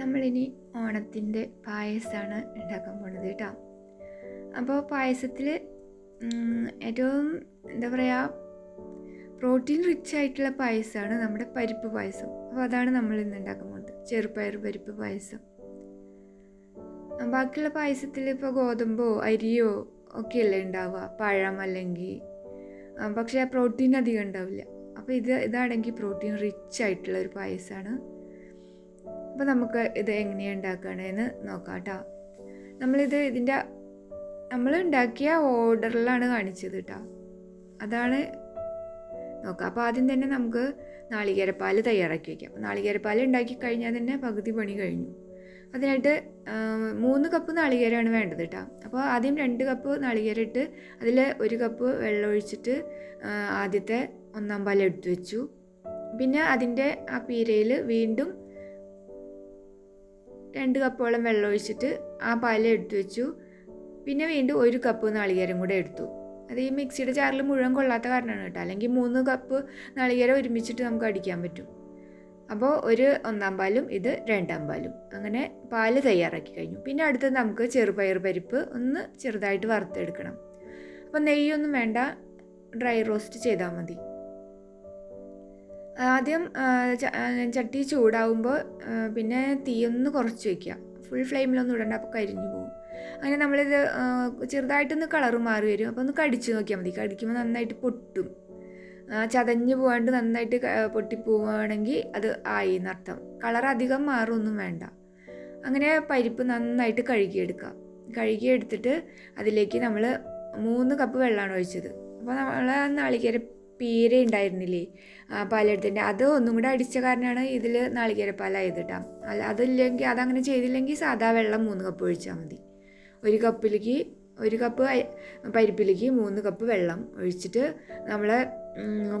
നമ്മളിനി ഓണത്തിന്റെ പായസമാണ് ഉണ്ടാക്കാൻ പോണത് കേട്ടോ. അപ്പോൾ പായസത്തിൽ ഏറ്റവും എന്താ പറയുക പ്രോട്ടീൻ റിച്ച് ആയിട്ടുള്ള പായസമാണ് നമ്മുടെ പരിപ്പ് പായസം. അപ്പോൾ അതാണ് നമ്മൾ ഇന്ന് ഉണ്ടാക്കാൻ പോകുന്നത് ചെറുപയർ പരിപ്പ് പായസം. ബാക്കിയുള്ള പായസത്തിൽ ഇപ്പോൾ ഗോതമ്പോ അരിയോ ഒക്കെയല്ലേ ഉണ്ടാവുക പഴം അല്ലെങ്കിൽ പക്ഷേ പ്രോട്ടീൻ അധികം ഉണ്ടാവില്ല. അപ്പോൾ ഇത് ഇതാണെങ്കിൽ പ്രോട്ടീൻ റിച്ച് ആയിട്ടുള്ള ഒരു പായസമാണ് അപ്പോൾ നമുക്ക് ഇത് എങ്ങനെയാണ് ഉണ്ടാക്കുകയാണെന്ന് നോക്കാം കേട്ടോ നമ്മളിത് ഇതിന്റെ നമ്മൾ ഉണ്ടാക്കിയ ഓർഡറിലാണ് കാണിച്ചത് കേട്ടോ അതാണ് നോക്കാം. അപ്പോൾ ആദ്യം തന്നെ നമുക്ക് നാളികേരപ്പാൽ തയ്യാറാക്കി വയ്ക്കാം നാളികേരപ്പാൽ ഉണ്ടാക്കി കഴിഞ്ഞാൽ തന്നെ പകുതി പണി കഴിഞ്ഞു. അതിനായിട്ട് മൂന്ന് കപ്പ് നാളികേരമാണ് വേണ്ടത് കേട്ടോ അപ്പോൾ ആദ്യം രണ്ട് കപ്പ് നാളികേരം ഇട്ട് അതിൽ ഒരു കപ്പ് വെള്ളം ഒഴിച്ചിട്ട് ആദ്യത്തെ ഒന്നാം പാൽ എടുത്തു വെച്ചു. പിന്നെ അതിന്റെ ആ പീരയിൽ വീണ്ടും രണ്ട് കപ്പോളം വെള്ളം ഒഴിച്ചിട്ട് ആ പാൽ എടുത്തു വെച്ചു. പിന്നെ വീണ്ടും ഒരു കപ്പ് നാളികേരം കൂടെ എടുത്തു. അത് ഈ മിക്സിയുടെ ജാറിൽ മുഴുവൻ കൊള്ളാത്ത കാരണമാണ് കേട്ടോ. അല്ലെങ്കിൽ മൂന്ന് കപ്പ് നാളികേരം ഒരുമിച്ചിട്ട് നമുക്ക് അടിക്കാൻ പറ്റും. അപ്പോൾ ഒരു ഒന്നാം പാലും ഇത് രണ്ടാം പാലും. അങ്ങനെ പാൽ തയ്യാറാക്കി കഴിഞ്ഞു. പിന്നെ അടുത്തത് നമുക്ക് ചെറുപയർ പരിപ്പ് ഒന്ന് ചെറുതായിട്ട് വറുത്തെടുക്കണം. അപ്പോൾ നെയ്യൊന്നും വേണ്ട. ഡ്രൈ റോസ്റ്റ് ചെയ്താൽ മതി. ആദ്യം ചട്ടി ചൂടാവുമ്പോൾ പിന്നെ തീയൊന്ന് കുറച്ച് വയ്ക്കുക ഫുൾ ഫ്ലെയിമിലൊന്നും ഇടണ്ട അപ്പോൾ കരിഞ്ഞു പോകും. അങ്ങനെ നമ്മളിത് ചെറുതായിട്ടൊന്ന് കളറ് മാറി വരും. അപ്പോൾ ഒന്ന് കടിച്ച് നോക്കിയാൽ മതി. കടിക്കുമ്പോൾ നന്നായിട്ട് പൊട്ടും. ചതഞ്ഞു പോകാണ്ട് നന്നായിട്ട് പൊട്ടി പൊട്ടിപ്പോവുകയാണെങ്കിൽ അത് ആയി എന്നർത്ഥം. കളർ അധികം മാറൊന്നും വേണ്ട. അങ്ങനെ പരിപ്പ് നന്നായിട്ട് കഴുകിയെടുക്കുക കഴുകിയെടുത്തിട്ട് അതിലേക്ക് നമ്മൾ മൂന്ന് കപ്പ് വെള്ളമാണ് ഒഴിച്ചത്. അപ്പോൾ നമ്മൾ നാളികേര പീര ഉണ്ടായിരുന്നില്ലേ? പാലെടുത്തിന്റെ അത് ഒന്നും കൂടെ അടിച്ച കാരണമാണ് ഇതിൽ നാളികേരപ്പാലായത് കേട്ടോ അല്ല അതില്ലെങ്കിൽ അതങ്ങനെ ചെയ്തില്ലെങ്കിൽ സാധാ വെള്ളം മൂന്ന് കപ്പ് ഒഴിച്ചാൽ മതി. ഒരു കപ്പിലേക്ക് ഒരു കപ്പ് പരിപ്പിലേക്ക് മൂന്ന് കപ്പ് വെള്ളം ഒഴിച്ചിട്ട് നമ്മൾ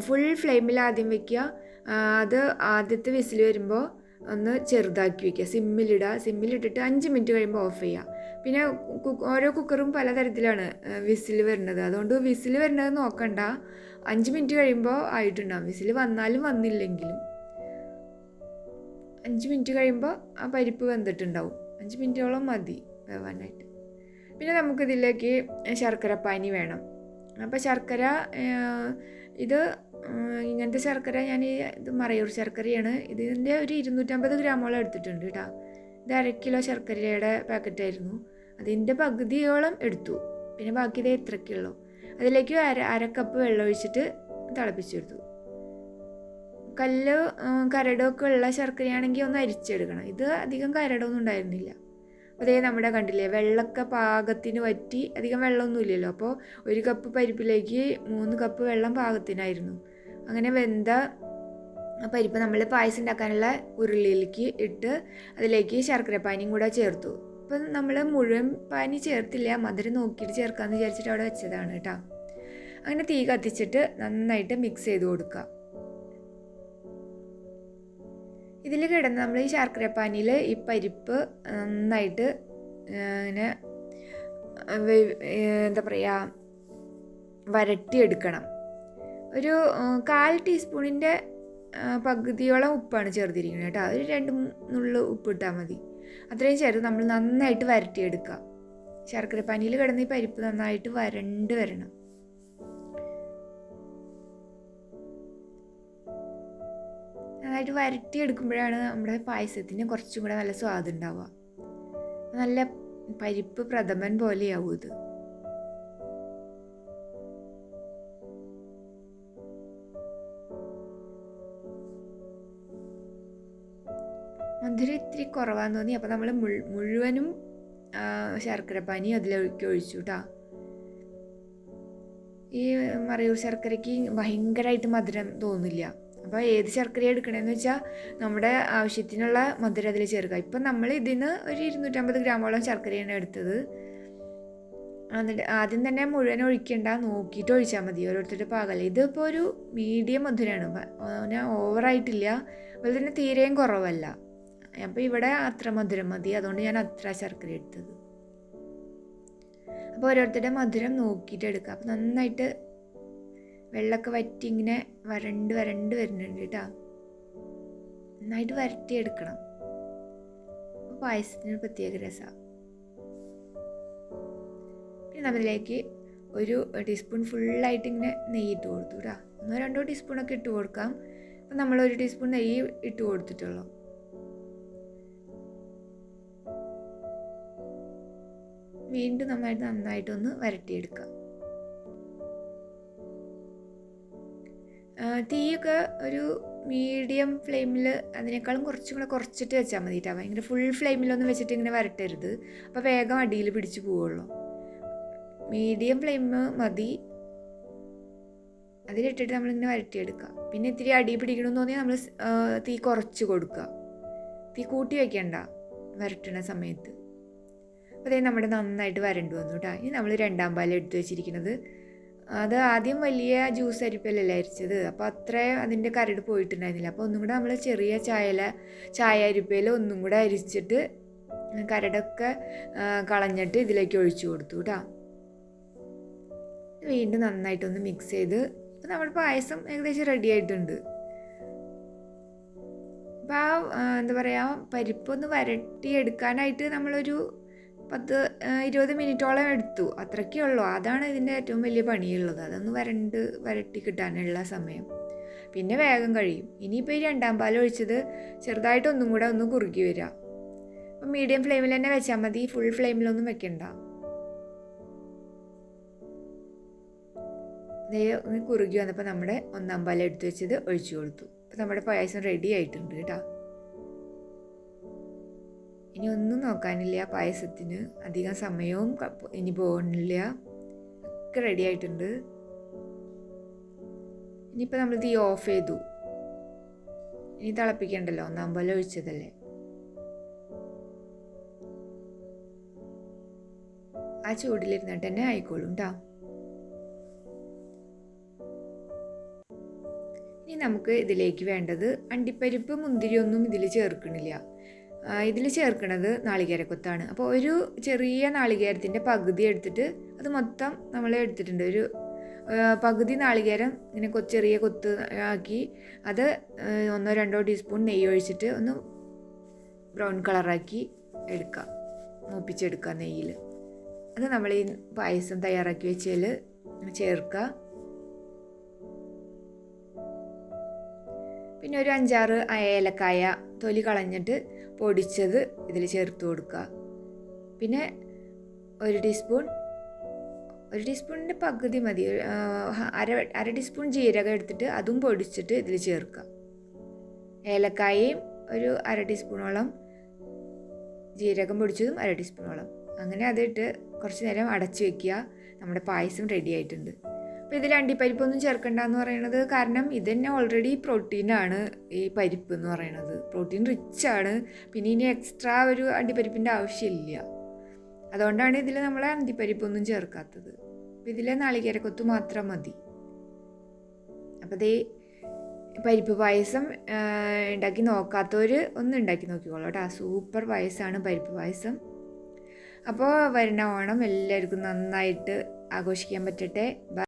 ഫുൾ ഫ്ലെയിമിൽ ആദ്യം വെക്കുക. അത് ആദ്യത്തെ വിസിൽ വരുമ്പോൾ ഒന്ന് ചെറുതാക്കി വെക്കുക. സിമ്മിലിടുക സിമ്മിലിട്ടിട്ട് അഞ്ച് മിനിറ്റ് കഴിയുമ്പോൾ ഓഫ് ചെയ്യുക. പിന്നെ ഓരോ കുക്കറും പലതരത്തിലാണ് വിസിൽ വരുന്നത്. അതുകൊണ്ട് വിസിൽ വരുന്നത് നോക്കണ്ട. അഞ്ച് മിനിറ്റ് കഴിയുമ്പോൾ ആയിട്ടുണ്ടാവും വിസിൽ വന്നാലും വന്നില്ലെങ്കിലും. അഞ്ച് മിനിറ്റ് കഴിയുമ്പോൾ ആ പരിപ്പ് വെന്തിട്ടുണ്ടാവും. അഞ്ച് മിനിറ്റോളം മതി വേവാനായിട്ട്. പിന്നെ നമുക്കിതിലേക്ക് ശർക്കരപ്പാനി വേണം. അപ്പോൾ ശർക്കര ഇത് ഇങ്ങനത്തെ ശർക്കര ഞാൻ ഈ ഇത് മറയൂർ ശർക്കരയാണ്. ഇതിന്റെ ഒരു ഇരുന്നൂറ്റമ്പത് ഗ്രാമോളം എടുത്തിട്ടുണ്ട് കേട്ടോ. ഇത് അര കിലോ ശർക്കരയുടെ പാക്കറ്റായിരുന്നു അതിന്റെ പകുതിയോളം എടുത്തു. പിന്നെ ബാക്കി ഇത് ഇത്രയ്ക്കുള്ളൂ അതിലേക്ക് അര അര കപ്പ് വെള്ളം ഒഴിച്ചിട്ട് തിളപ്പിച്ചെടുത്തു കല്ല് കരടൊക്കെ ഉള്ള ശർക്കരയാണെങ്കിൽ ഒന്ന് അരിച്ചെടുക്കണം. ഇത് അധികം കരടൊന്നും ഉണ്ടായിരുന്നില്ല. അതേ നമ്മുടെ കണ്ടില്ലേ വെള്ളമൊക്കെ പാകത്തിന് വറ്റി അധികം വെള്ളമൊന്നും ഇല്ലല്ലോ. അപ്പോൾ ഒരു കപ്പ് പരിപ്പിലേക്ക് മൂന്ന് കപ്പ് വെള്ളം പാകത്തിനായിരുന്നു. അങ്ങനെ വെന്ത പരിപ്പ് നമ്മൾ പായസം ഉണ്ടാക്കാനുള്ള ഉരുളിയിലേക്ക് ഇട്ട് അതിലേക്ക് ശർക്കര ശർക്കരപ്പാനിയും കൂടെ ചേർത്തു. അപ്പം നമ്മൾ മുഴുവൻ പാനി ചേർത്തില്ല മധുരം നോക്കിയിട്ട് ചേർക്കാമെന്ന് വിചാരിച്ചിട്ട് അവിടെ വെച്ചതാണ് കേട്ടോ. അങ്ങനെ തീ കത്തിച്ചിട്ട് നന്നായിട്ട് മിക്സ് ചെയ്ത് കൊടുക്കുക. ഇതിൽ കിടന്ന് നമ്മൾ ഈ ശർക്കരപ്പാനിയിൽ ഈ പരിപ്പ് നന്നായിട്ട് ഇങ്ങനെ എന്താ പറയുക വരട്ടിയെടുക്കണം. ഒരു കാൽ ടീസ്പൂണിന്റെ പകുതിയോളം ഉപ്പാണ് ചേർത്തിരിക്കുന്നത് കേട്ടോ. ഒരു രണ്ട് നുള്ളു ഉപ്പിട്ടാൽ മതി. അത്രയും ചേർത്ത് നമ്മൾ നന്നായിട്ട് വരട്ടിയെടുക്കുക. ശർക്കരപ്പാനിയിൽ കിടന്ന് ഈ പരിപ്പ് നന്നായിട്ട് വരണ്ട് വരണം. നന്നായിട്ട് വരട്ടിയെടുക്കുമ്പോഴാണ് നമ്മുടെ പായസത്തിന് കുറച്ചും കൂടെ നല്ല സ്വാദുണ്ടാവുക നല്ല പരിപ്പ് പ്രഥമൻ പോലെയാവും ഇത്. മധുരം ഇത്തിരി കുറവാന്ന് തോന്നി. അപ്പോൾ നമ്മൾ മുഴുവനും ശർക്കരപ്പാനി അതിലേക്ക് ഒഴിച്ചു കേട്ടോ ഈ മറയൂർ ശർക്കരയ്ക്ക് ഭയങ്കരമായിട്ട് മധുരം തോന്നില്ല. അപ്പോൾ ഏത് ശർക്കര എടുക്കണമെന്ന് വെച്ചാൽ നമ്മുടെ ആവശ്യത്തിനുള്ള മധുരം അതിൽ ചേർക്കുക ഇപ്പം നമ്മൾ ഇതിന് ഒരു ഇരുന്നൂറ്റമ്പത് ഗ്രാമോളം ശർക്കരയാണ് എടുത്തത്. എന്നിട്ട് ആദ്യം തന്നെ മുഴുവൻ ഒഴിക്കണ്ട നോക്കിയിട്ട് ഒഴിച്ചാൽ മതി. ഓരോരുത്തരുടെ പാകല്ല. ഇതിപ്പോൾ ഒരു മീഡിയം മധുരമാണ് ഓവറായിട്ടില്ല. അതുപോലെ തന്നെ തീരെയും കുറവല്ല. അപ്പോൾ ഇവിടെ അത്ര മധുരം മതി. അതുകൊണ്ട് ഞാൻ അത്ര ശർക്കര എടുത്തത്. അപ്പോൾ ഓരോരുത്തരുടെ മധുരം നോക്കിയിട്ട് എടുക്കുക അപ്പോൾ നന്നായിട്ട് വെള്ളമൊക്കെ വറ്റി ഇങ്ങനെ വരണ്ട് വരണ്ട് വരുന്നുണ്ട് കേട്ടോ. നന്നായിട്ട് വരട്ടിയെടുക്കണം അപ്പോൾ പായസത്തിന് പ്രത്യേക രസമാണ് പിന്നെ നമ്മളിലേക്ക് ഒരു ടീസ്പൂൺ ഫുള്ളായിട്ട് ഇങ്ങനെ നെയ്യ് ഇട്ട് കൊടുത്തു കേട്ടോ. ഒന്നോ രണ്ടോ ടീസ്പൂണൊക്കെ ഇട്ട് കൊടുക്കാം. അപ്പം നമ്മളൊരു ടീസ്പൂൺ നെയ്യ് ഇട്ട് കൊടുത്തിട്ടുള്ളൂ. വീണ്ടും നന്നായിട്ട് നന്നായിട്ടൊന്ന് വരട്ടിയെടുക്കുക. തീയൊക്കെ ഒരു മീഡിയം ഫ്ലെയിമിൽ അതിനേക്കാളും കുറച്ചും കൂടെ കുറച്ചിട്ട് വെച്ചാൽ മതി കേട്ടോ ഭയങ്കര ഫുൾ ഫ്ലെയിമിലൊന്നും വെച്ചിട്ട് ഇങ്ങനെ വരട്ടരുത്. അപ്പോൾ വേഗം അടിയിൽ പിടിച്ചു പോവുള്ളൂ. മീഡിയം ഫ്ലെയിം മതി. അതിലിട്ടിട്ട് നമ്മളിങ്ങനെ വരട്ടിയെടുക്കുക. പിന്നെ ഇത്തിരി അടി പിടിക്കണമെന്ന് തോന്നിയാൽ നമ്മൾ തീ കുറച്ച് കൊടുക്കുക. തീ കൂട്ടി വയ്ക്കണ്ട വരട്ടണ സമയത്ത്. അതേ നമ്മുടെ നന്നായിട്ട് വരണ്ടു വന്നു കേട്ടോ ഇനി നമ്മൾ രണ്ടാം പാൽ എടുത്തു വെച്ചിരിക്കുന്നത്. അത് ആദ്യം വലിയ ജ്യൂസ് അരിപ്പല്ലേ അരിച്ചത്? അപ്പോൾ അത്ര അതിന്റെ കരട് പോയിട്ടുണ്ടായിരുന്നില്ല. അപ്പോൾ ഒന്നും കൂടെ നമ്മൾ ചെറിയ ചായല ചായ അരിപ്പയിൽ ഒന്നും കൂടെ അരിച്ചിട്ട് കരടൊക്കെ കളഞ്ഞിട്ട് ഇതിലേക്ക് ഒഴിച്ചു കൊടുത്തു കേട്ടോ വീണ്ടും നന്നായിട്ടൊന്ന് മിക്സ് ചെയ്ത് നമ്മുടെ പായസം ഏകദേശം റെഡി ആയിട്ടുണ്ട്. അപ്പോൾ ആ എന്താ പറയുക പരിപ്പൊന്ന് വരട്ടി എടുക്കാനായിട്ട് നമ്മളൊരു പത്ത് ഇരുപത് മിനിറ്റോളം എടുത്തു. അത്രയ്ക്കേ ഉള്ളൂ. അതാണ് ഇതിന്റെ ഏറ്റവും വലിയ പണിയുള്ളത്. അതൊന്ന് വരണ്ട് വരട്ടി കിട്ടാനുള്ള സമയം. പിന്നെ വേഗം കഴിയും. ഇനിയിപ്പോൾ ഈ രണ്ടാം പാൽ ഒഴിച്ചത് ചെറുതായിട്ട് ഒന്നും കൂടെ ഒന്ന് കുറുകി വരിക അപ്പം മീഡിയം ഫ്ലെയിമിൽ തന്നെ വെച്ചാൽ മതി. ഫുൾ ഫ്ലെയിമിലൊന്നും വെക്കണ്ട. ഒന്ന് കുറുകി വന്നപ്പോൾ നമ്മുടെ ഒന്നാം പാൽ എടുത്തു വെച്ചത് ഒഴിച്ചു കൊടുത്തു. അപ്പോൾ നമ്മുടെ പായസം റെഡി ആയിട്ടുണ്ട് കേട്ടോ. ഇനി ഒന്നും നോക്കാനില്ല. പായസത്തിന് അധികം സമയവും ഇനി പോകണില്ല ഒക്കെ റെഡി ആയിട്ടുണ്ട്. ഇനിയിപ്പോൾ നമ്മൾ തീ ഓഫ് ചെയ്തു. ഇനി തിളപ്പിക്കണ്ടല്ലോ? ഒന്നാം പോലെ ഒഴിച്ചതല്ലേ? ആ ചൂടിലിരുന്നിട്ട് തന്നെ ആയിക്കോളും കേട്ടോ ഇനി നമുക്ക് ഇതിലേക്ക് വേണ്ടത് അണ്ടിപ്പരിപ്പ് മുന്തിരിയൊന്നും ഇതിൽ ചേർക്കണില്ല. ഇതിൽ ചേർക്കുന്നത് നാളികേരക്കൊത്താണ്. അപ്പോൾ ഒരു ചെറിയ നാളികേരത്തിന്റെ പകുതി എടുത്തിട്ട് അത് മൊത്തം നമ്മൾ എടുത്തിട്ടുണ്ട്. ഒരു പകുതി നാളികേരം ഇങ്ങനെ കൊ ചെറിയ കൊത്ത് ആക്കി അത് ഒന്നോ രണ്ടോ ടീസ്പൂൺ നെയ്യ് ഒഴിച്ചിട്ട് ഒന്ന് ബ്രൗൺ കളറാക്കി എടുക്കുക. മൂപ്പിച്ചെടുക്കുക നെയ്യിൽ. അത് നമ്മൾ ഈ പായസം തയ്യാറാക്കി വെച്ചതിൽ ചേർക്കുക. പിന്നെ ഒരു അഞ്ചാറ് ഏലക്കായ തൊലി കളഞ്ഞിട്ട് പൊടിച്ചത് ഇതിൽ ചേർത്ത് കൊടുക്കുക. പിന്നെ ഒരു ടീസ്പൂൺ ഒരു ടീസ്പൂണിന്റെ പകുതി മതി. അര അര ടീസ്പൂൺ ജീരകം എടുത്തിട്ട് അതും പൊടിച്ചിട്ട് ഇതിൽ ചേർക്കുക. ഏലക്കായയും ഒരു അര ടീസ്പൂണോളം ജീരകം പൊടിച്ചതും അര ടീസ്പൂണോളം. അങ്ങനെ അതിട്ട് കുറച്ച് നേരം അടച്ചു വെക്കുക. നമ്മുടെ പായസം റെഡി ആയിട്ടുണ്ട്. അപ്പോൾ ഇതിൽ അണ്ടിപ്പരിപ്പൊന്നും ചേർക്കണ്ട എന്ന് പറയുന്നത് കാരണം ഇത് തന്നെ ഓൾറെഡി പ്രോട്ടീനാണ് ഈ പരിപ്പ് എന്ന് പറയണത്. പ്രോട്ടീൻ റിച്ച് ആണ്. പിന്നെ ഇനി എക്സ്ട്രാ ഒരു അണ്ടിപ്പരിപ്പിന്റെ ആവശ്യമില്ല. അതുകൊണ്ടാണ് ഇതിൽ നമ്മൾ അണ്ടിപ്പരിപ്പൊന്നും ചേർക്കാത്തത്. അപ്പോൾ ഇതിലെ നാളികേരക്കൊത്ത് മാത്രം മതി. അപ്പോൾ ദേ പരിപ്പ് പായസം ഉണ്ടാക്കി നോക്കാത്തവർ ഒന്ന് ഉണ്ടാക്കി നോക്കിക്കോളൂ കേട്ടോ. സൂപ്പർ പായസമാണ് പരിപ്പ് പായസം. അപ്പോൾ വരുന്ന ഓണം എല്ലാവർക്കും നന്നായിട്ട് ആഘോഷിക്കാൻ പറ്റട്ടെ.